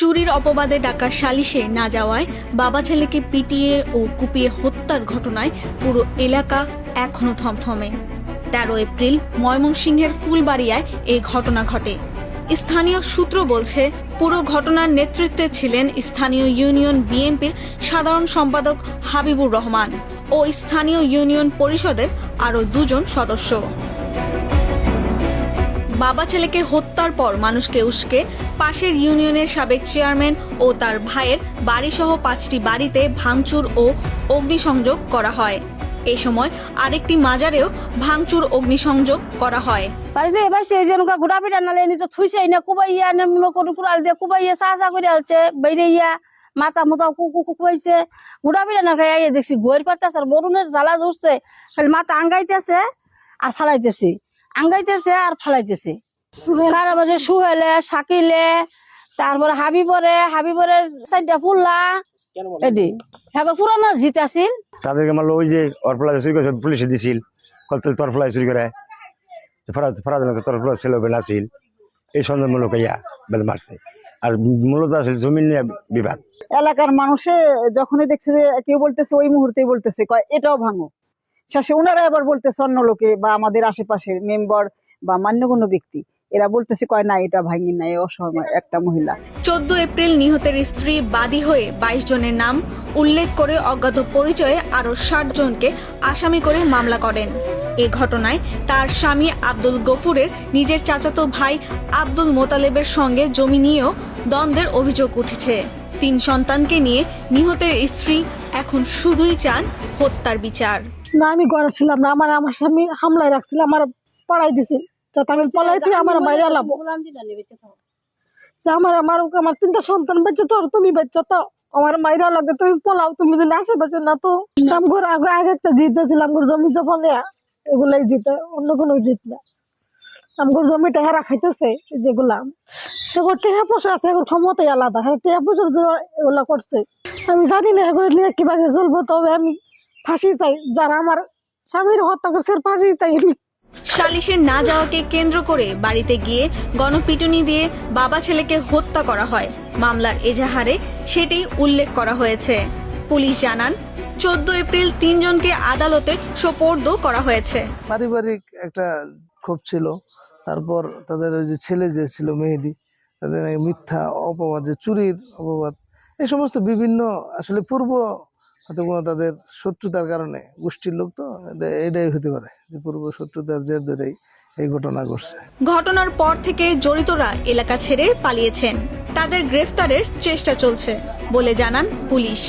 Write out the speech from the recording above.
চুরির অপবাদে ডাকা সালিশে না যাওয়ায় বাবা ছেলেকে পিটিয়ে ও কুপিয়ে হত্যার ঘটনায় পুরো এলাকা এখনও থমথমে। তেরো এপ্রিল ময়মনসিংহের ফুলবাড়িয়ায় এই ঘটনা ঘটে। স্থানীয় সূত্র বলছে, পুরো ঘটনার নেতৃত্বে ছিলেন স্থানীয় ইউনিয়ন বিএনপির সাধারণ সম্পাদক হাবিবুর রহমান ও স্থানীয় ইউনিয়ন পরিষদের আরও দুজন সদস্য। বাবা ছেলেকে হত্যার পর মানুষকে উস্কে পাশের ইউনিয়নের সাবেক চেয়ারম্যান ও তার ভাইয়ের বাড়িসহ পাঁচটি বাড়িতে ভাঙচুর ও অগ্নিসংযোগ করা হয়। এই সময় আরেকটি মাজারেও ভাঙচুর অগ্নিসংযোগ করা হয়। বাড়িতে এবার সেই যে নৌকা ঘোরা ফিরা নালে তো থুইছে না কুবাইয়া না মনে করে কুড়াল দিয়ে কুবাইয়া চা করে আলছে বাইরে ইয়া, মাথা মুতা কুকু কুকুবাইছে ঘোরা ফিরা না খাই দেখছি গোয়ের পাতাছে আর বরুণের জ্বালা জ্বলছে খালি মাথা আঙ্গাইতেছে আর ফালাইতেছে। আঙ্গাইতেছে আর ফালাইতেছে। কারও মাঝে সুহেলে শাকিলে তারপরে হাবিবরে হাবিবরের চারটা ফুল্লা। এডি হ্যাঁ পুরানো জিত আছিল। তাদেরকে মারলো ওই যে অরফলা চুরি করেছে পুলিশে দিছিল। কত তোর ফলাই চুরি করে। ফরাজ ফরাজ তোর ফলা ছিল নাছিল এই সন্দেহমূলক ইয়া মারছে। আর মূলত আসলে জমিন নিয়ে বিবাদ। এলাকার মানুষে যখনই দেখছে যে কেউ বলতেছে ওই মুহূর্তেই বলতেছে কয় এটাও ভাঙো। শেষে ওনারা আবার বলতেছে অন্য লোকে বা আমাদের আশেপাশের মেম্বার বা মান্য মান্যগণ্য ব্যক্তি, এরা বলতেছে, কয়, না, এটা ভাঙি না এ অসহায় একটা মহিলা। চোদ্দ এপ্রিল নিহতের স্ত্রী বাদী হয়ে বাইশ জনের নাম উল্লেখ করে অজ্ঞাত পরিচয়ে আরও ষাট জনকে আসামি করে মামলা করেন। এ ঘটনায় তার স্বামী আব্দুল গফুরের নিজের চাচাতো ভাই আব্দুল মোতালেবের সঙ্গে জমি নিয়েও দ্বন্দ্বের অভিযোগ উঠেছে। তিন সন্তানকে নিয়ে নিহতের স্ত্রী এখন শুধুই চান হত্যার বিচার। না আমি ঘরে ছিলাম না আমার আমার স্বামী হামলায় রাখছিল আমার পড়াই দিছিল যাতে আমি পড়াইতে আমার মাইরা লাভ। যে আমার আমার আমার তিনটা সন্তান বেঁচে তো তুমি বেঁচে তো আমার মাইরা লাগে তুমি পলাও তুমি যদি আশেপাশে না তো দাম করে আগে আগে একটা জিতেছিলাম করে জমি জমা নেয়া। এগুলাই জিতে অন্য কোনো জিত না। আমগর জমিটা হেরা খাইতেছে যেগুলা এগুলো টেহা পয়সা আছে এগুলো ক্ষমতাই আলাদা। হ্যাঁ টেহা পয়সার জন্য এগুলা করছে। আমি জানি না এগুলো নিয়ে কীভাবে চলবো তবে আমি ফাঁসি চাই যারা আমার স্বামীর হত্যা করছে ফাঁসি চাই সালিশে না যাওয়াকে কেন্দ্র করে বাড়িতে গিয়ে গণপিটুনি দিয়ে বাবা ছেলেকে হত্যা করা হয়। মামলার এজাহারে সেটি উল্লেখ করা হয়েছে। পুলিশ জানান চোদ্দ এপ্রিল তিনজনকে আদালতে সোপর্দ করা হয়েছে। পারিবারিক একটা ক্ষোভ ছিল। তারপর তাদের ওই যে ছেলে যে ছিল মেহেদি তাদের এই মিথ্যা অপবাদ যে চুরির অপবাদ এই সমস্ত বিভিন্ন আসলে পূর্ব হয়তো কোনো তাদের শত্রুতার কারণে গোষ্ঠীর লোক তো এটাই হতে পারে যে পূর্ব শত্রুতার জের ধরেই এই ঘটনা ঘটছে। ঘটনার পর থেকে জড়িতরা এলাকা ছেড়ে পালিয়েছেন। তাদের গ্রেফতারের চেষ্টা চলছে বলে জানান পুলিশ।